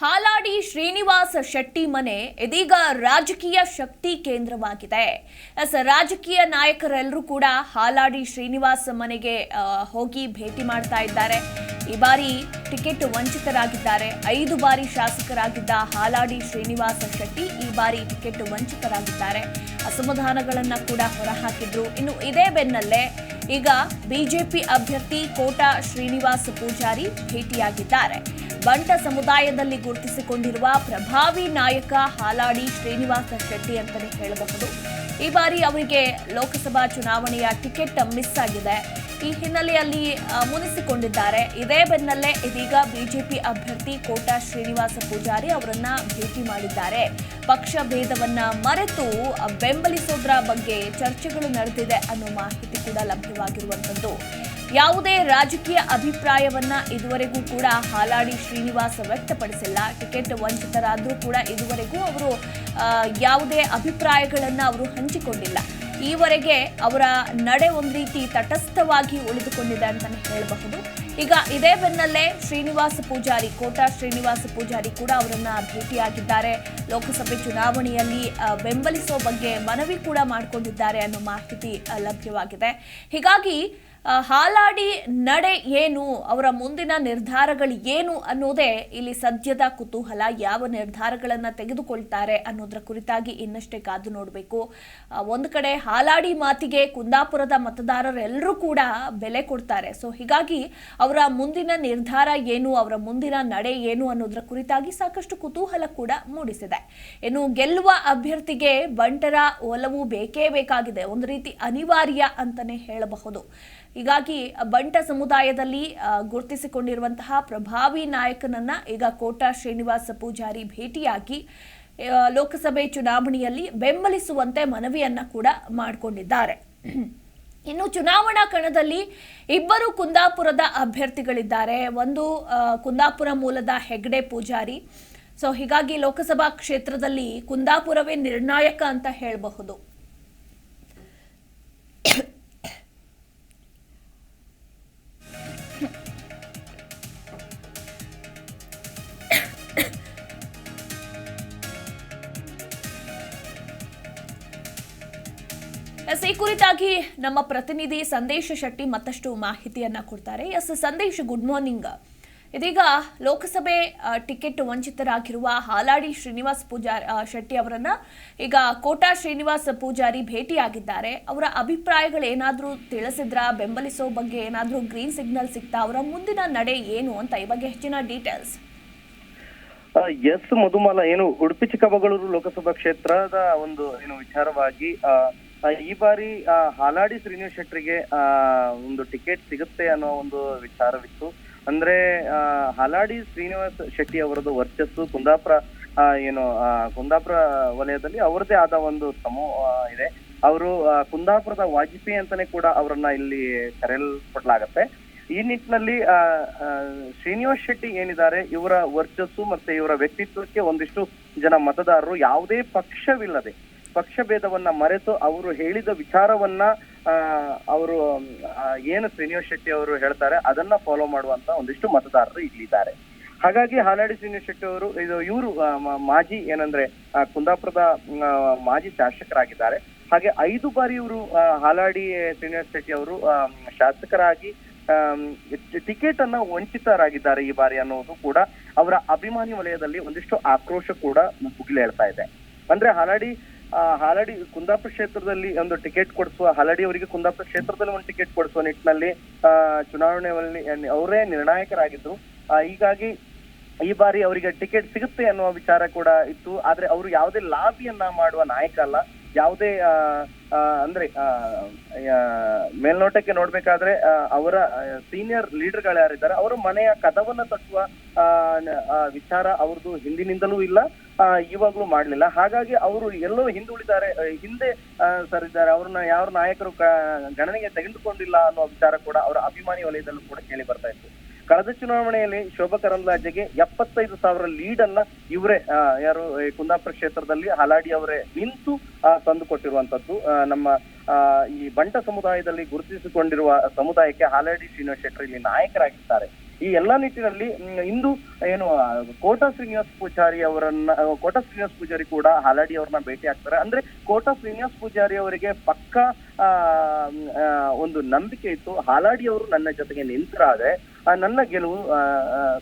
ಹಾಲಾಡಿ ಶ್ರೀನಿವಾಸ ಶೆಟ್ಟಿ ಮನೆ ಇದೀಗ ರಾಜಕೀಯ ಶಕ್ತಿ ಕೇಂದ್ರವಾಗಿದೆ. ಎಸ್, ರಾಜಕೀಯ ನಾಯಕರೆಲ್ಲರೂ ಕೂಡ ಹಾಲಾಡಿ ಶ್ರೀನಿವಾಸ ಮನೆಗೆ ಹೋಗಿ ಭೇಟಿ ಮಾಡ್ತಾ ಇದ್ದಾರೆ. ಈ ಬಾರಿ ಟಿಕೆಟ್ ವಂಚಿತರಾಗಿದ್ದಾರೆ. ಐದು ಬಾರಿ ಶಾಸಕರಾಗಿದ್ದ ಹಾಲಾಡಿ ಶ್ರೀನಿವಾಸ ಶೆಟ್ಟಿ ಈ ಬಾರಿ ಟಿಕೆಟ್ ವಂಚಿತರಾಗಿದ್ದಾರೆ. ಅಸಮಾಧಾನಗಳನ್ನು ಕೂಡ ಹೊರಹಾಕಿದ್ರು. ಇನ್ನು ಇದೇ ಬೆನ್ನಲ್ಲೇ ಈಗ ಬಿಜೆಪಿ ಅಭ್ಯರ್ಥಿ ಕೋಟಾ ಶ್ರೀನಿವಾಸ ಪೂಜಾರಿ ಭೇಟಿಯಾಗಿದ್ದಾರೆ. ಬಂಟ ಸಮುದಾಯದಲ್ಲಿ ಗುರುತಿಸಿಕೊಂಡಿರುವ ಪ್ರಭಾವಿ ನಾಯಕ ಹಾಲಾಡಿ ಶ್ರೀನಿವಾಸ ಶೆಟ್ಟಿ ಅಂತಲೇ ಹೇಳಬಹುದು. ಈ ಬಾರಿ ಅವರಿಗೆ ಲೋಕಸಭಾ ಚುನಾವಣೆಯ ಟಿಕೆಟ್ ಮಿಸ್ ಆಗಿದೆ. ಈ ಹಿನ್ನೆಲೆಯಲ್ಲಿ ಮುನಿಸಿಕೊಂಡಿದ್ದಾರೆ. ಇದೇ ಬೆನ್ನಲ್ಲೇ ಇದೀಗ ಬಿಜೆಪಿ ಅಭ್ಯರ್ಥಿ ಕೋಟಾ ಶ್ರೀನಿವಾಸ ಪೂಜಾರಿ ಅವರನ್ನ ಭೇಟಿ ಮಾಡಿದ್ದಾರೆ. ಪಕ್ಷ ಭೇದವನ್ನ ಮರೆತು ಬೆಂಬಲಿಸೋದ್ರ ಬಗ್ಗೆ ಚರ್ಚೆಗಳು ನಡೆದಿದೆ ಅನ್ನೋ ಮಾಹಿತಿ ಕೂಡ ಲಭ್ಯವಾಗಿರುವಂಥದ್ದು. ಯಾವುದೇ ರಾಜಕೀಯ ಅಭಿಪ್ರಾಯವನ್ನ ಇದುವರೆಗೂ ಕೂಡ ಹಾಲಾಡಿ ಶ್ರೀನಿವಾಸ ವ್ಯಕ್ತಪಡಿಸಿಲ್ಲ. ಟಿಕೆಟ್ ವಂಚಿತರಾದರೂ ಕೂಡ ಇದುವರೆಗೂ ಅವರು ಯಾವುದೇ ಅಭಿಪ್ರಾಯಗಳನ್ನು ಅವರು ಹಂಚಿಕೊಂಡಿಲ್ಲ. ಈವರೆಗೆ ಅವರ ನಡೆ ಒಂದು ರೀತಿ ತಟಸ್ಥವಾಗಿ ಉಳಿದುಕೊಂಡಿದೆ ಅಂತಾನೆ ಹೇಳಬಹುದು. ಈಗ ಇದೇ ಬೆನ್ನಲ್ಲೇ ಶ್ರೀನಿವಾಸ ಪೂಜಾರಿ, ಕೋಟಾ ಶ್ರೀನಿವಾಸ ಪೂಜಾರಿ ಕೂಡ ಅವರನ್ನ ಭೇಟಿಯಾಗಿದ್ದಾರೆ. ಲೋಕಸಭೆ ಚುನಾವಣೆಯಲ್ಲಿ ಬೆಂಬಲಿಸುವ ಬೆಂಬಲಿಸೋ ಬಗ್ಗೆ ಮನವಿ ಕೂಡ ಮಾಡಿಕೊಂಡಿದ್ದಾರೆ ಅನ್ನೋ ಮಾಹಿತಿ ಲಭ್ಯವಾಗಿದೆ. ಹೀಗಾಗಿ ಹಾಲಾಡಿ ನಡೆ ಏನು? ಅವರ ಮುಂದಿನ ನಿರ್ಧಾರಗಳು ಏನು ಅನ್ನೋದೇ ಇಲ್ಲಿ ಸದ್ಯದ ಕುತೂಹಲ. ಯಾವ ನಿರ್ಧಾರಗಳನ್ನು ತೆಗೆದುಕೊಳ್ತಾರೆ ಅನ್ನೋದರ ಕುರಿತಾಗಿ ಇನ್ನಷ್ಟೇ ಕಾದು ನೋಡಬೇಕು. ಒಂದು ಕಡೆ ಹಾಲಾಡಿ ಮಾತಿಗೆ ಕುಂದಾಪುರದ ಮತದಾರರೆಲ್ಲರೂ ಕೂಡ ಬೆಲೆ ಕೊಡ್ತಾರೆ. ಸೊ ಹೀಗಾಗಿ ಅವರ ಮುಂದಿನ ನಿರ್ಧಾರ ಏನು, ಅವರ ಮುಂದಿನ ನಡೆ ಏನು ಅನ್ನೋದರ ಕುರಿತಾಗಿ ಸಾಕಷ್ಟು ಕುತೂಹಲ ಕೂಡ ಮೂಡಿಸಿದೆ. ಇನ್ನು ಗೆಲ್ಲುವ ಅಭ್ಯರ್ಥಿಗೆ ಬಂಟರ ಒಲವು ಬೇಕೇ ಬೇಕಾಗಿದೆ. ಒಂದು ರೀತಿ ಅನಿವಾರ್ಯ ಅಂತಾನೆ ಹೇಳಬಹುದು. ಹೀಗಾಗಿ ಬಂಟ ಸಮುದಾಯದಲ್ಲಿ ಗುರುತಿಸಿಕೊಂಡಿರುವಂತಹ ಪ್ರಭಾವಿ ನಾಯಕನನ್ನ ಈಗ ಕೋಟಾ ಶ್ರೀನಿವಾಸ ಪೂಜಾರಿ ಭೇಟಿಯಾಗಿ ಲೋಕಸಭೆ ಚುನಾವಣೆಯಲ್ಲಿ ಬೆಂಬಲಿಸುವಂತೆ ಮನವಿಯನ್ನ ಕೂಡ ಮಾಡಿಕೊಂಡಿದ್ದಾರೆ. ಇನ್ನು ಚುನಾವಣಾ ಕಣದಲ್ಲಿ ಇಬ್ಬರು ಕುಂದಾಪುರದ ಅಭ್ಯರ್ಥಿಗಳಿದ್ದಾರೆ. ಒಂದು ಕುಂದಾಪುರ ಮೂಲದ ಹೆಗ್ಡೆ ಪೂಜಾರಿ. ಸೊ, ಹೀಗಾಗಿ ಲೋಕಸಭಾ ಕ್ಷೇತ್ರದಲ್ಲಿ ಕುಂದಾಪುರವೇ ನಿರ್ಣಾಯಕ ಅಂತ ಹೇಳಬಹುದು. ಎಸ್ ಈ ಕುರಿತಾಗಿ ನಮ್ಮ ಪ್ರತಿನಿಧಿ ಸಂದೇಶ ಶೆಟ್ಟಿ ಮತ್ತಷ್ಟು ಮಾಹಿತಿಯನ್ನ ಕೊಡ್ತಾರೆ. ಎಸ್ ಸಂದೇಶ್ ಗುಡ್ ಮಾರ್ನಿಂಗ್ ಇದೀಗ ಲೋಕಸಭೆ ಟಿಕೆಟ್ ವಂಚಿತರಾಗಿರುವ ಹಾಲಾಡಿ ಶ್ರೀನಿವಾಸ್ ಪೂಜಾರಿ ಶೆಟ್ಟಿ ಅವರನ್ನ ಈಗ ಕೋಟಾ ಶ್ರೀನಿವಾಸ್ ಪೂಜಾರಿ ಭೇಟಿಯಾಗಿದ್ದಾರೆ. ಅವರ ಅಭಿಪ್ರಾಯಗಳು ಏನಾದರೂ ತಿಳಿಸಿದ್ರ, ಬೆಂಬಲಿಸೋ ಬಗ್ಗೆ ಏನಾದರೂ ಗ್ರೀನ್ ಸಿಗ್ನಲ್ ಸಿಗ್ತಾ, ಅವರ ಮುಂದಿನ ನಡೆ ಏನು ಅಂತ ಈ ಬಗ್ಗೆ ಹೆಚ್ಚಿನ ಡೀಟೇಲ್ಸ್ ಎಸ್ ಮಧುಮಾಲ, ಏನು ಉಡುಪಿ ಚಿಕ್ಕಮಗಳೂರು ಲೋಕಸಭಾ ಕ್ಷೇತ್ರದ ಒಂದು, ಏನು ವಿಚಾರವಾಗಿ ಈ ಬಾರಿ ಹಾಲಾಡಿ ಶ್ರೀನಿವಾಸ್ ಶೆಟ್ಟರಿಗೆ ಆ, ಒಂದು ಟಿಕೆಟ್ ಸಿಗುತ್ತೆ ಅನ್ನೋ ಒಂದು ವಿಚಾರವಿತ್ತು. ಅಂದ್ರೆ ಹಾಲಾಡಿ ಶ್ರೀನಿವಾಸ್ ಶೆಟ್ಟಿ ಅವರದ್ದು ವರ್ಚಸ್ಸು ಕುಂದಾಪುರ ಏನು ಕುಂದಾಪುರ ವಲಯದಲ್ಲಿ ಅವರದೇ ಆದ ಒಂದು ಸಮೂಹ ಇದೆ. ಅವರು ಕುಂದಾಪುರದ ವಾಜಪೇಯಿ ಅಂತಾನೆ ಕೂಡ ಅವರನ್ನ ಇಲ್ಲಿ ಕರೆಯಲ್ಪಡ್ಲಾಗತ್ತೆ. ಈ ನಿಟ್ಟಿನಲ್ಲಿ ಆ, ಶ್ರೀನಿವಾಸ್ ಶೆಟ್ಟಿ ಏನಿದ್ದಾರೆ ಇವರ ವರ್ಚಸ್ಸು ಮತ್ತೆ ಇವರ ವ್ಯಕ್ತಿತ್ವಕ್ಕೆ ಒಂದಿಷ್ಟು ಜನ ಮತದಾರರು ಯಾವುದೇ ಪಕ್ಷವಿಲ್ಲದೆ ಪಕ್ಷ ಭೇದವನ್ನ ಮರೆತು ಅವರು ಹೇಳಿದ ವಿಚಾರವನ್ನ ಅವರು ಏನು ಶ್ರೀನಿವಾಸ್ ಶೆಟ್ಟಿ ಅವರು ಹೇಳ್ತಾರೆ, ಅದನ್ನ ಫಾಲೋ ಮಾಡುವಂತ ಒಂದಿಷ್ಟು ಮತದಾರರು ಇಲ್ಲಿದ್ದಾರೆ. ಹಾಗಾಗಿ ಹಾಲಾಡಿ ಶ್ರೀನಿವಾಸ ಶೆಟ್ಟಿ ಅವರು, ಇದು ಇವರು ಮಾಜಿ ಏನಂದ್ರೆ ಕುಂದಾಪುರದ ಮಾಜಿ ಶಾಸಕರಾಗಿದ್ದಾರೆ. ಹಾಗೆ ಐದು ಬಾರಿ ಇವರು ಹಾಲಾಡಿ ಶ್ರೀನಿವಾಸ್ ಶೆಟ್ಟಿ ಅವರು ಶಾಸಕರಾಗಿ ಟಿಕೆಟ್ ಅನ್ನ ವಂಚಿತರಾಗಿದ್ದಾರೆ ಈ ಬಾರಿ ಅನ್ನೋದು ಕೂಡ ಅವರ ಅಭಿಮಾನಿ ವಲಯದಲ್ಲಿ ಒಂದಿಷ್ಟು ಆಕ್ರೋಶ ಕೂಡ ಮುಗಿಲೇಳ್ತಾ ಇದೆ. ಅಂದ್ರೆ ಹಾಲಾಡಿ ಹಾಲಾಡಿ ಕುಂದಾಪುರ ಕ್ಷೇತ್ರದಲ್ಲಿ ಒಂದು ಟಿಕೆಟ್ ಕೊಡಿಸುವ ಹಾಲಡಿ ಅವರಿಗೆ ಕುಂದಾಪುರ ಕ್ಷೇತ್ರದಲ್ಲಿ ಒಂದು ಟಿಕೆಟ್ ಕೊಡಿಸುವ ನಿಟ್ಟಿನಲ್ಲಿ ಆ, ಚುನಾವಣೆಯಲ್ಲಿ ಅವರೇ ನಿರ್ಣಾಯಕರಾಗಿದ್ರು. ಆ, ಹೀಗಾಗಿ ಈ ಬಾರಿ ಅವರಿಗೆ ಟಿಕೆಟ್ ಸಿಗುತ್ತೆ ಅನ್ನುವ ವಿಚಾರ ಕೂಡ ಇತ್ತು. ಆದ್ರೆ ಅವರು ಯಾವುದೇ ಲಾಬಿಯನ್ನ ಮಾಡುವ ನಾಯಕ ಅಲ್ಲ. ಯಾವುದೇ ಅಂದ್ರೆ ಮೇಲ್ನೋಟಕ್ಕೆ ನೋಡ್ಬೇಕಾದ್ರೆ ಅವರ ಸೀನಿಯರ್ ಲೀಡರ್ಗಳು ಯಾರಿದ್ದಾರೆ ಅವರು ಮನೆಯ ಕದವನ್ನ ತಟ್ಟುವ ವಿಚಾರ ಅವ್ರದ್ದು ಹಿಂದಿನಿಂದಲೂ ಇಲ್ಲ ಇವಾಗ್ಲೂ ಮಾಡ್ಲಿಲ್ಲ. ಹಾಗಾಗಿ ಅವರು ಎಲ್ಲೋ ಹಿಂದುಳಿದ್ದಾರೆ ಆ, ಹಿಂದೆ ಸರಿದ್ದಾರೆ ಅವ್ರನ್ನ ಯಾವ ನಾಯಕರು ಗಣನೆಗೆ ತೆಗೆದುಕೊಂಡಿಲ್ಲ ಅನ್ನೋ ವಿಚಾರ ಕೂಡ ಅವರ ಅಭಿಮಾನಿ ವಲಯದಲ್ಲೂ ಕೂಡ ಕೇಳಿ ಬರ್ತಾ ಇತ್ತು. ಕಳೆದ ಚುನಾವಣೆಯಲ್ಲಿ ಶೋಭಾ ಕರಂದ್ಲಾಜೆಗೆ ಎಪ್ಪತ್ತೈದು ಸಾವಿರ ಲೀಡ್ ಅನ್ನ ಇವರೇ ಯಾರು ಕುಂದಾಪುರ ಕ್ಷೇತ್ರದಲ್ಲಿ ಹಲಾಡಿ ಅವರೇ ನಿಂತು ತಂದು ಕೊಟ್ಟಿರುವಂತದ್ದು ನಮ್ಮ ಈ ಬಂಟ ಸಮುದಾಯದಲ್ಲಿ ಗುರುತಿಸಿಕೊಂಡಿರುವ ಸಮುದಾಯಕ್ಕೆ ಹಾಲಾಡಿ ಶ್ರೀನಿವಾಸ್ ಶೆಟ್ಟರ್ ಇಲ್ಲಿ ನಾಯಕರಾಗಿದ್ದಾರೆ. ಈ ಎಲ್ಲಾ ನಿಟ್ಟಿನಲ್ಲಿ ಇಂದು, ಏನು ಕೋಟಾ ಶ್ರೀನಿವಾಸ್ ಪೂಜಾರಿ ಅವರನ್ನ ಕೋಟಾ ಶ್ರೀನಿವಾಸ್ ಪೂಜಾರಿ ಕೂಡ ಹಾಲಾಡಿ ಅವ್ರನ್ನ ಭೇಟಿ ಆಗ್ತಾರೆ. ಅಂದ್ರೆ ಕೋಟಾ ಶ್ರೀನಿವಾಸ್ ಪೂಜಾರಿ ಅವರಿಗೆ ಪಕ್ಕ ಒಂದು ನಂಬಿಕೆ ಇತ್ತು. ಹಾಲಾಡಿ ಅವರು ನನ್ನ ಜೊತೆಗೆ ನಿಂತರಾದ್ರೆ ನನ್ನ ಗೆಲುವು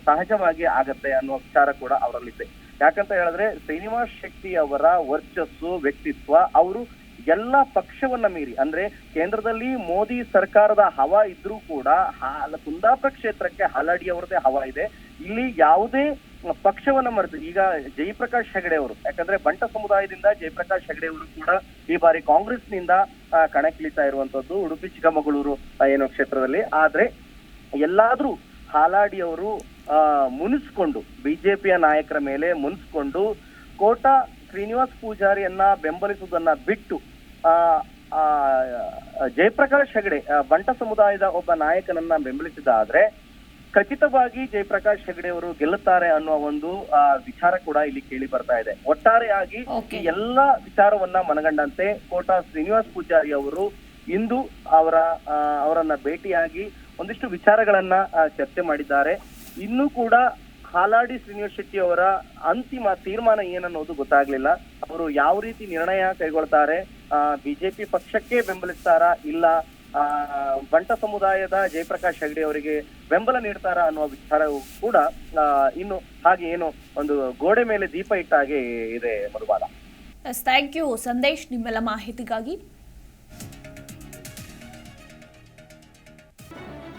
ಸಹಜವಾಗಿ ಆಗತ್ತೆ ಅನ್ನುವ ವಿಚಾರ ಕೂಡ ಅವರಲ್ಲಿದೆ. ಯಾಕಂತ ಹೇಳಿದ್ರೆ ಶ್ರೀನಿವಾಸ್ ಶೆಟ್ಟಿ ಅವರ ವರ್ಚಸ್ಸು, ವ್ಯಕ್ತಿತ್ವ, ಅವರು ಎಲ್ಲ ಪಕ್ಷವನ್ನ ಮೀರಿ, ಅಂದ್ರೆ ಕೇಂದ್ರದಲ್ಲಿ ಮೋದಿ ಸರ್ಕಾರದ ಹವಾ ಇದ್ರೂ ಕೂಡ ಕುಂದಾಪುರ ಕ್ಷೇತ್ರಕ್ಕೆ ಹಾಲಾಡಿ ಅವರದೇ ಹವಾ ಇದೆ. ಇಲ್ಲಿ ಯಾವುದೇ ಪಕ್ಷವನ್ನ ಮರೆತು, ಈಗ ಜಯಪ್ರಕಾಶ್ ಹೆಗಡೆ ಅವರು, ಯಾಕಂದ್ರೆ ಬಂಟ ಸಮುದಾಯದಿಂದ ಜಯಪ್ರಕಾಶ್ ಹೆಗಡೆ ಅವರು ಕೂಡ ಈ ಬಾರಿ ಕಾಂಗ್ರೆಸ್ನಿಂದ ಕಣಕ್ಕಿಳಿತಾ ಇರುವಂತದ್ದು ಉಡುಪಿ ಚಿಕ್ಕಮಗಳೂರು ಏನು ಕ್ಷೇತ್ರದಲ್ಲಿ. ಆದ್ರೆ ಎಲ್ಲಾದ್ರೂ ಹಾಲಾಡಿ ಅವರು ಆ, ಮುನಿಸ್ಕೊಂಡು ಬಿಜೆಪಿಯ ನಾಯಕರ ಮೇಲೆ ಮುನಿಸ್ಕೊಂಡು ಕೋಟಾ ಶ್ರೀನಿವಾಸ್ ಪೂಜಾರಿಯನ್ನ ಬೆಂಬಲಿಸುವುದನ್ನ ಬಿಟ್ಟು ಆ, ಜಯಪ್ರಕಾಶ್ ಹೆಗಡೆ ಬಂಟ ಸಮುದಾಯದ ಒಬ್ಬ ನಾಯಕನನ್ನ ಬೆಂಬಲಿಸಿದಾದ್ರೆ ಖಚಿತವಾಗಿ ಜಯಪ್ರಕಾಶ್ ಹೆಗಡೆ ಅವರು ಗೆಲ್ಲುತ್ತಾರೆ ಅನ್ನುವ ಒಂದು ಆ, ವಿಚಾರ ಕೂಡ ಇಲ್ಲಿ ಕೇಳಿ ಬರ್ತಾ ಇದೆ ಒಟ್ಟಾರೆಯಾಗಿ. ಈ ಎಲ್ಲಾ ವಿಚಾರವನ್ನ ಮನಗಂಡಂತೆ ಕೋಟಾ ಶ್ರೀನಿವಾಸ್ ಪೂಜಾರಿ ಅವರು ಇಂದು ಅವರ ಆ, ಅವರನ್ನ ಭೇಟಿಯಾಗಿ ಒಂದಿಷ್ಟು ವಿಚಾರಗಳನ್ನ ಚರ್ಚೆ ಮಾಡಿದ್ದಾರೆ. ಇನ್ನೂ ಕೂಡ ಹಾಲಾಡಿ ಶ್ರೀನಿವಾಸ್ ಶೆಟ್ಟಿ ಅವರ ಅಂತಿಮ ತೀರ್ಮಾನ ಏನನ್ನೋದು ಗೊತ್ತಾಗ್ಲಿಲ್ಲ. ಅವರು ಯಾವ ರೀತಿ ನಿರ್ಣಯ ಕೈಗೊಳ್ತಾರೆ ಬಿಜೆಪಿ ಪಕ್ಷಕ್ಕೆ ಬೆಂಬಲಿಸ್ತಾರಾ ಇಲ್ಲ ಬಂಟ ಸಮುದಾಯದ ಜಯಪ್ರಕಾಶ್ ಹೆಗಡೆ ಅವರಿಗೆ ಬೆಂಬಲ ನೀಡ್ತಾರಾ ಅನ್ನುವ ವಿಚಾರವು ಕೂಡ ಇನ್ನು ಹಾಗೆ ಏನು ಒಂದು ಗೋಡೆ ಮೇಲೆ ದೀಪ ಇಟ್ಟ ಹಾಗೆ ಇದೆ ಮಧುಬಾಲ ಥ್ಯಾಂಕ್ ಯು ಸಂದೇಶ್, ನಿಮ್ಮೆಲ್ಲ ಮಾಹಿತಿಗಾಗಿ.